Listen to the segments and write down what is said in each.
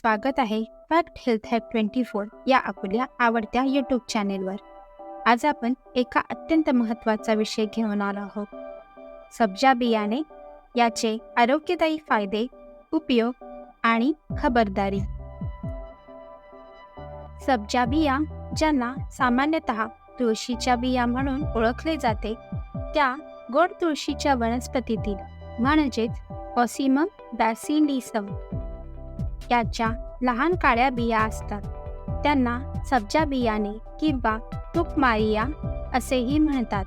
स्वागत आहे fact health hack twenty four या आपल्या आवडत्या यूट्यूब चॅनेलवर आज आपण एका अत्यंत महत्त्वाचा विषय घेऊन आलो आहोत. सब्जा बियाणे याचे आरोग्यदायी फायदे उपयोग आणि खबरदारी. सब्जा बिया ज्यांना सामान्यतः तुळशीच्या बिया म्हणून ओळखले जाते त्या गोड तुळशीच्या वनस्पतीतील म्हणजेच पॉसिमम बॅसिलिसम याच्या लहान काळ्या बिया असतात. त्यांना सब्जा बियाणे किंवा तुकमारिया असेही म्हणतात.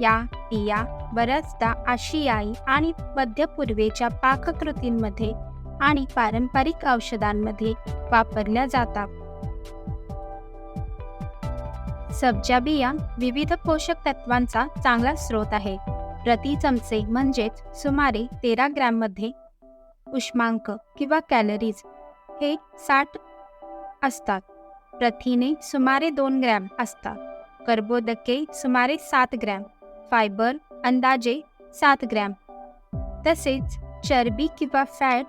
या बिया बऱ्याचदा आशियाई आणि मध्यपूर्वेच्या पाककृतींमध्ये आणि पारंपरिक औषधांमध्ये वापरल्या जातात. सब्जा बिया विविध पोषक तत्वांचा चांगला स्रोत आहे. प्रति चमचे म्हणजेच सुमारे तेरा ग्रॅममध्ये उष्मांक किंवा कॅलरीज हे साठ असतात. प्रथिने सुमारे दोन ग्रॅम असतात. कर्बोदके सुमारे सात ग्रॅम. फायबर अंदाजे सात ग्रॅम. तसेच चरबी किंवा फॅट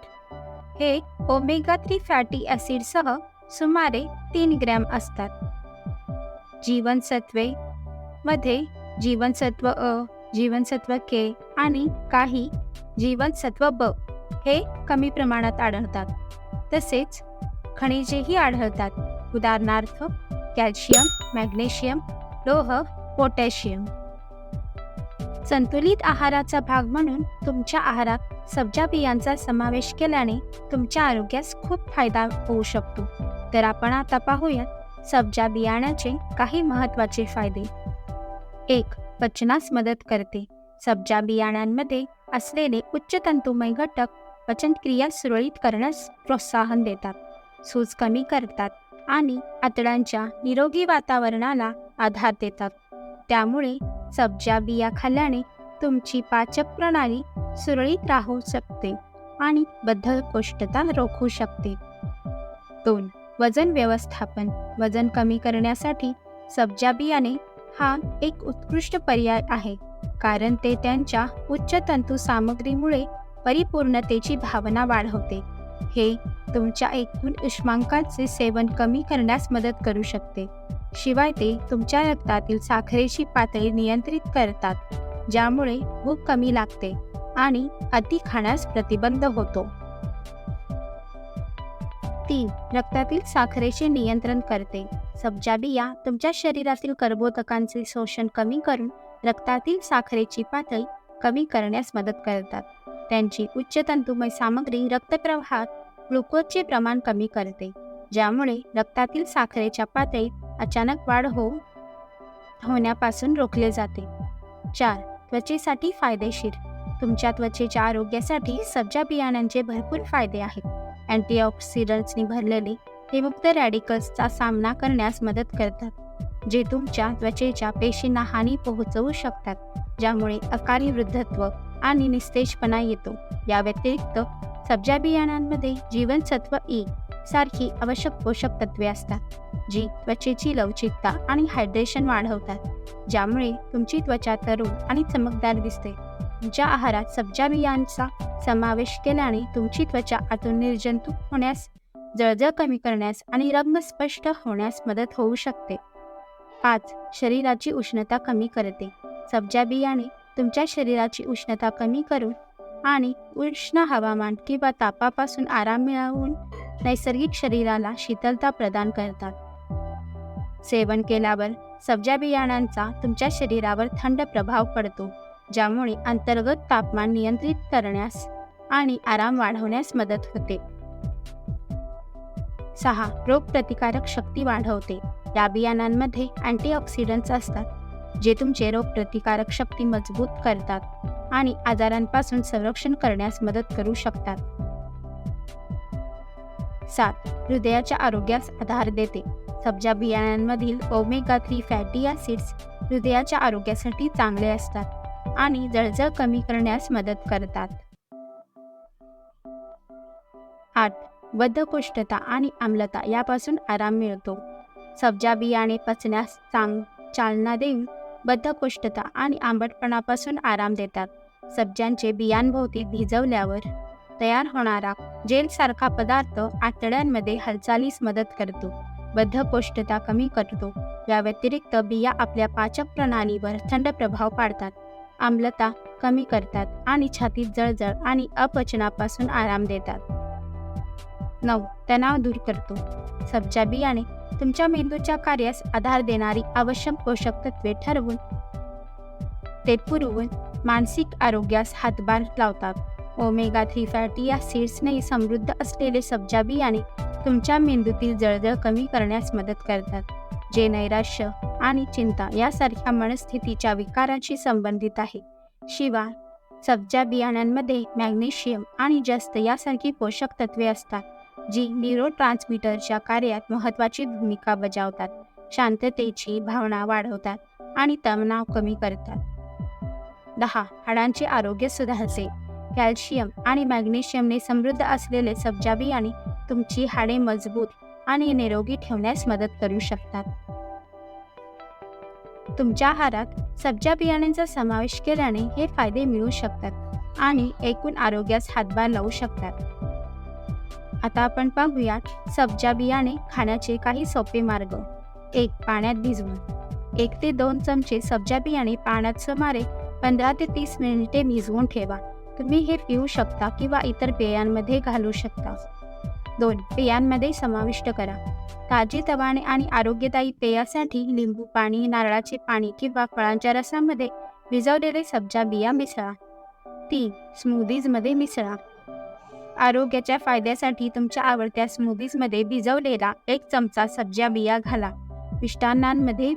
हे ओमेगा थ्री फॅटी ॲसिडसह सुमारे तीन ग्रॅम असतात. जीवनसत्वे मध्ये जीवनसत्व अ जीवनसत्व के आणि काही जीवनसत्व ब हे कमी प्रमाणात आढळतात. तसेच खनिजेही आढळतात. उदाहरणार्थ कॅल्शियम मॅग्नेशियम लोह पोटॅशियम. संतुलित आहाराचा भाग म्हणून तुमच्या आहारात सब्जा बियांचा समावेश केल्याने तुमच्या आरोग्यास खूप फायदा होऊ शकतो. तर आपण आता पाहूयात सब्जा बियाण्याचे काही महत्त्वाचे फायदे. एक पचनास मदत करते. सब्जा बियाण्यांमध्ये असलेले उच्च तंतुमय घटक पचनक्रिया सुरळीत करण्यास प्रोत्साहन देतात. सूज कमी करतात आणि आतड्यांच्या निरोगी वातावरणाला आधार देतात. त्यामुळे सब्जा बिया खाल्ल्याने तुमची पाचक प्रणाली सुरळीत राहू शकते आणि बद्धकोष्ठता रोखू शकते. दोन वजन व्यवस्थापन. वजन कमी करण्यासाठी सब्जा बियाणे हा एक उत्कृष्ट पर्याय आहे कारण ते त्यांच्या उच्च तंतू सामग्रीमुळे परिपूर्णतेची भावना वाढवते. हे तुमच्या एकूण उष्मांकाचे सेवन कमी करण्यास मदत करू शकते. शिवाय ते तुमच्या रक्तातील साखरेची पातळी नियंत्रित करतात ज्यामुळे भूक कमी लागते आणि अति खाण्यास प्रतिबंध होतो. तीन रक्तातील साखरेचे नियंत्रण करते. सब्जा बिया तुमच्या शरीरातील कर्बोदकांचे शोषण कमी करून रक्तातील साखरेची पातळी कमी करण्यास मदत करतात. त्यांची उच्च तंतुमय सामग्री रक्तप्रवाहात ग्लुकोजचे प्रमाण कमी करते ज्यामुळे रक्तातील साखरेच्या पातळीत अचानक वाढ हो होण्यापासून रोखले जाते. चार त्वचेसाठी फायदेशीर. तुमच्या त्वचेच्या आरोग्यासाठी सब्जा बियाण्यांचे भरपूर फायदे आहेत. अँटीऑक्सिडंट्सनी भरलेले हे मुक्त रॅडिकल्सचा सामना करण्यास मदत करतात जे तुमच्या त्वचेच्या पेशींना हानी पोहोचवू शकतात ज्यामुळे अकाली वृद्धत्व आणि निस्तेजपणा येतो. या व्यतिरिक्त सब्जा बियाण्यांमध्ये जीवनसत्व ई सारखी आवश्यक पोषक तत्वे असतात जी त्वचेची लवचिकता आणि हायड्रेशन वाढवतात. ज्यामुळे तुमची त्वचा तरुण आणि चमकदार दिसते. तुमच्या आहारात सब्जा बियांचा समावेश केल्याने तुमची त्वचा आतून निर्जंतुक होण्यास जळजळ कमी करण्यास आणि रंग स्पष्ट होण्यास मदत होऊ शकते. पाच शरीराची उष्णता कमी करते. सब्जा बियाणे तुमच्या शरीराची उष्णता कमी करून आणि उष्ण हवामान किंवा तापापासून आराम मिळवून नैसर्गिक शरीराला शीतलता प्रदान करतात. सेवन केल्यावर सब्जा बियाण्यांचा तुमच्या शरीरावर थंड प्रभाव पडतो ज्यामुळे अंतर्गत तापमान नियंत्रित करण्यास आणि आराम वाढवण्यास मदत होते. सहा रोगप्रतिकारक शक्ती वाढवते. या बियाणांमध्ये अँटीऑक्सिडंट्स असतात. जे तुमचे रोगप्रतिकारक शक्ती मजबूत करतात आणि आजारांपासून संरक्षण करण्यास मदत करू शकतात. सात हृदयाच्या आरोग्यास आधार देते. सब्जा बियाण्यांमधील ओमेगा थ्री फॅटी ॲसिड्स हृदयाच्या आरोग्यासाठी चांगले असतात आणि जळजळ कमी करण्यास मदत करतात. आठ बद्धकोष्ठता आणि आम्लता यापासून आराम मिळतो. सब्जा बियाणे पचण्यास चांग चालना देऊन बद्धकोष्ठता आणि आंबटपणापासून आराम देतात. सब्जांचे बियांभोवती भिजवल्यावर तयार होणारा जेलसारखा पदार्थ आतड्यांमध्ये हालचालीस मदत करतो. बद्धकोष्ठता कमी करतो. या व्यतिरिक्त बिया आपल्या पाचक प्रणालीवर थंड प्रभाव पाडतात. आम्लता कमी करतात आणि छातीत जळजळ आणि अपचनापासून आराम देतात. नऊ. तणाव दूर करतो. सब्जा बियाणे तुमच्या मेंदूच्या कार्यास आधार देणारी आवश्यक पोषक तत्वे ठरवून ते पुरवून मानसिक आरोग्यास हातभार लावतात. ओमेगा थ्री फॅटी ॲसिड्सने समृद्ध असलेले सब्जा बियाणे तुमच्या मेंदूतील जळजळ कमी करण्यास मदत करतात. जे नैराश्य आणि चिंता यासारख्या मनस्थितीच्या विकारांशी संबंधित आहे. शिवाय सब्जा बियाण्यांमध्ये मॅग्नेशियम आणि जस्त यासारखी पोषक तत्वे असतात. जी न्यूरो ट्रान्समीटरच्या कार्यात महत्त्वाची भूमिका बजावतात. शांततेची भावना वाढवतात आणि तणाव कमी करतात. दहा हाडांचे आरोग्य सुधारते. कॅल्शियम आणि मॅग्नेशियमने समृद्ध असलेले सब्जा बियाणे तुमची हाडे मजबूत आणि निरोगी ठेवण्यास मदत करू शकतात. तुमच्या आहारात सब्जा बियाण्यांचा समावेश केल्याने हे फायदे मिळू शकतात आणि एकूण आरोग्यास हातभार लावू शकतात. आता आपण पाहूयात सब्जा बियाणे खाण्याचे काही सोपे मार्ग. एक पाण्यात भिजवून. एक ते दोन चमचे सब्जा बियाणे पाण्यात सुमारे पंधरा ते तीस मिनिटे भिजवून ठेवा. तुम्ही हे पिऊ शकता किंवा इतर पेयांमध्ये घालू शकता. दोन पेयांमध्ये समाविष्ट करा. ताजेतवाने आणि आरोग्यदायी पेयासाठी लिंबू पाणी नारळाचे पाणी किंवा फळांच्या रसामध्ये भिजवलेले सब्जा बिया मिसळा. तीन स्मूदीजमध्ये मिसळा. आरोग्याच्या फायद्यासाठी तुमच्या आवडत्या स्मूदीजमध्ये भिजवलेला एक चमचा सब्जा बिया घाला. मिष्टान्नांमध्ये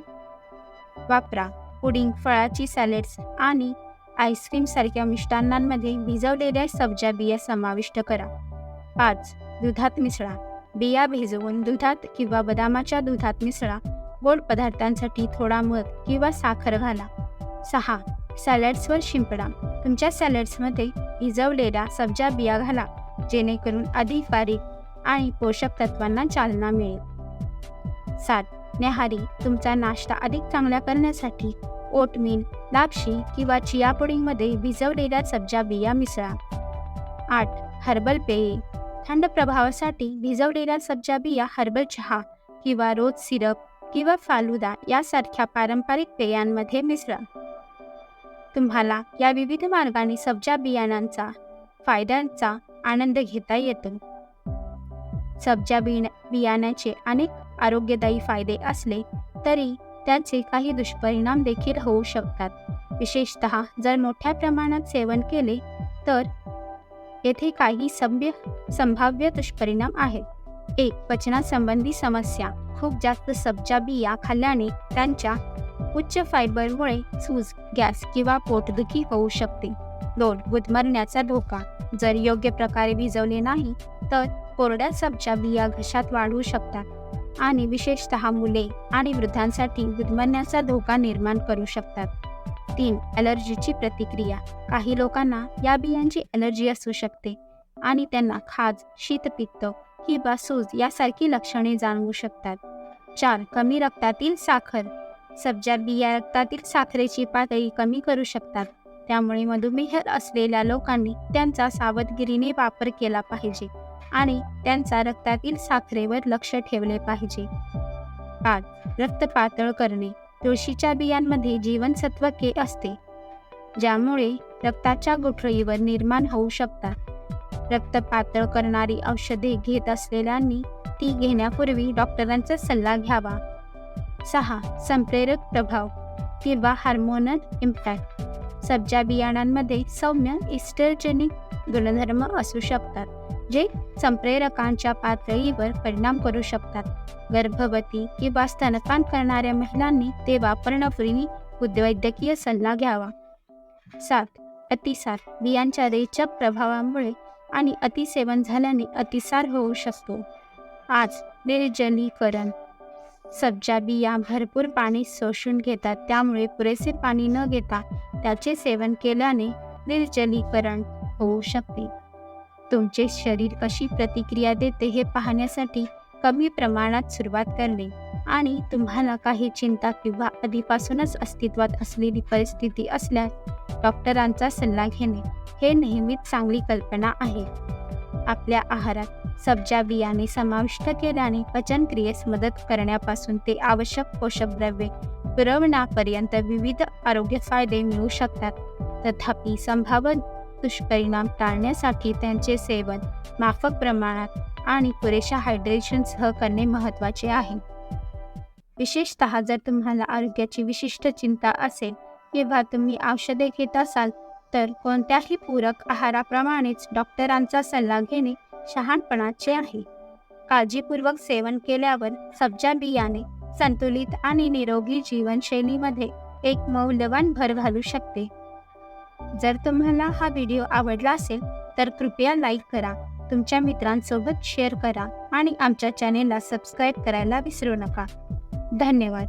वापरा. पुडिंग फळाची सॅलेड्स आणि आईस्क्रीम सारख्या मिष्टान्नांमध्ये भिजवलेल्या सब्जा बिया समाविष्ट करा. पाच दुधात मिसळा. बिया भिजवून दुधात किंवा बदामाच्या दुधात मिसळा. गोड पदार्थांसाठी थोडा मध किंवा साखर घाला. सहा सॅलड्सवर शिंपडा. तुमच्या सॅलड्समध्ये भिजवलेल्या सब्जा बिया घाला. जेणेकरून अधिक बारीक आणि पोषक तत्वांना चालना मिळेल. सात. न्याहारी तुमचा नाश्ता अधिक चांगला करण्यासाठी ओटमील लापशी किंवा चिया पुडिंगमध्ये भिजवलेल्या सब्जा बिया मिसळा. आठ. हर्बल पेये. थंड प्रभावासाठी भिजवलेल्या सब्जा बिया हर्बल चहा किंवा रोज सिरप किंवा फालुदा यासारख्या पारंपरिक पेयांमध्ये मिसळा. तुम्हाला या विविध मार्गाने सब्जा बियाणांचा फायद्यांचा आनंद घेता येतो. सब्जा बियाण्याचे अनेक आरोग्यदायी फायदे असले तरी त्याचे काही दुष्परिणाम देखील होऊ शकतात. विशेषत जर मोठ्या प्रमाणात सेवन केले तर येथे काही सभ्य संभाव्य दुष्परिणाम आहेत. एक पचनासंबंधी समस्या. खूप जास्त सब्जा बिया खाल्ल्याने त्यांच्या उच्च फायबरमुळे सूज गॅस किंवा पोटदुखी होऊ शकते. दोन गुदमरण्याचा धोका. जर योग्य प्रकारे भिजवले नाही तर कोरड्या सबच्या बिया घशात वाढू शकतात. आणि विशेषतः मुले आणि वृद्धांसाठी गुदमरण्याचा धोका निर्माण करू शकतात. तीन ॲलर्जीची प्रतिक्रिया. काही लोकांना या बियांची ॲलर्जी असू शकते आणि त्यांना खाज शीतपित्त किंवा सूज यासारखी लक्षणे जाणवू शकतात. चार कमी रक्तातील साखर. सब्जा बिया रक्तातील साखरेची पातळी कमी करू शकतात. त्यामुळे मधुमेह असलेल्या लोकांनी त्यांचा सावधगिरीने वापर केला पाहिजे आणि त्यांचा रक्तातील साखरेवर लक्ष ठेवले पाहिजे. पाच रक्त पातळ करणे. तुळशीच्या बियांमध्ये जीवनसत्व के असते ज्यामुळे रक्ताच्या गुठळीवर निर्माण होऊ शकतात. रक्त पातळ करणारी औषधे घेत असलेल्यांनी ती घेण्यापूर्वी डॉक्टरांचा सल्ला घ्यावा. सहा संप्रेरक प्रभाव किंवा हार्मोनल इम्पॅक्ट सब्जा बियाणांमध्ये सौम्य इस्टर्जेनिक गुणधर्म असू शकतात जे संप्रेरकांच्या पातळीवर परिणाम करू शकतात. गर्भवती किंवा स्तनपान करणाऱ्या महिलांनी ते वापरण्यापूर्वी वैद्यकीय सल्ला घ्यावा. सात अतिसार बियांच्या रेचक प्रभावामुळे आणि अतिसेवन झाल्याने अतिसार होऊ शकतो. आज निर्जलीकरण. सब्जा बिया भरपूर पाणी शोषून घेतात त्यामुळे पुरेसे पाणी न घेता त्याचे सेवन केल्याने निर्जलीकरण होऊ शकते. तुमचे शरीर कशी प्रतिक्रिया देते हे पाहण्यासाठी कमी प्रमाणात सुरुवात करणे आणि तुम्हाला काही चिंता किंवा आधीपासूनच अस्तित्वात असलेली परिस्थिती असल्यास डॉक्टरांचा सल्ला घेणे हे नेहमीच चांगली कल्पना आहे. आपल्या आहारात सब्जा बियाणे समाविष्ट केल्याने पचनक्रियेस मदत करण्यापासून ते आवश्यक पोषक द्रव्ये पुरवण्यापर्यंत विविध आरोग्य फायदे मिळू शकतात. तथापि संभाव्य दुष्परिणाम टाळण्यासाठी त्यांचे सेवन माफक प्रमाणात आणि पुरेशा हायड्रेशनसह करणे महत्त्वाचे आहे. विशेषत जर तुम्हाला आरोग्याची विशिष्ट चिंता असेल किंवा तुम्ही औषधे घेत असाल तर कोणत्याही पूरक आहाराप्रमाणेच डॉक्टरांचा सल्ला घेणे शहाणपणाचे आहे. काळजीपूर्वक सेवन केल्यावर सब्जा बियाणे संतुलित आणि निरोगी जीवनशैलीमध्ये एक मौल्यवान भर घालू शकते. जर तुम्हाला हा व्हिडिओ आवडला असेल तर कृपया लाईक करा तुमच्या मित्रांसोबत शेअर करा आणि आमच्या चॅनेलला सबस्क्राईब करायला विसरू नका. धन्यवाद.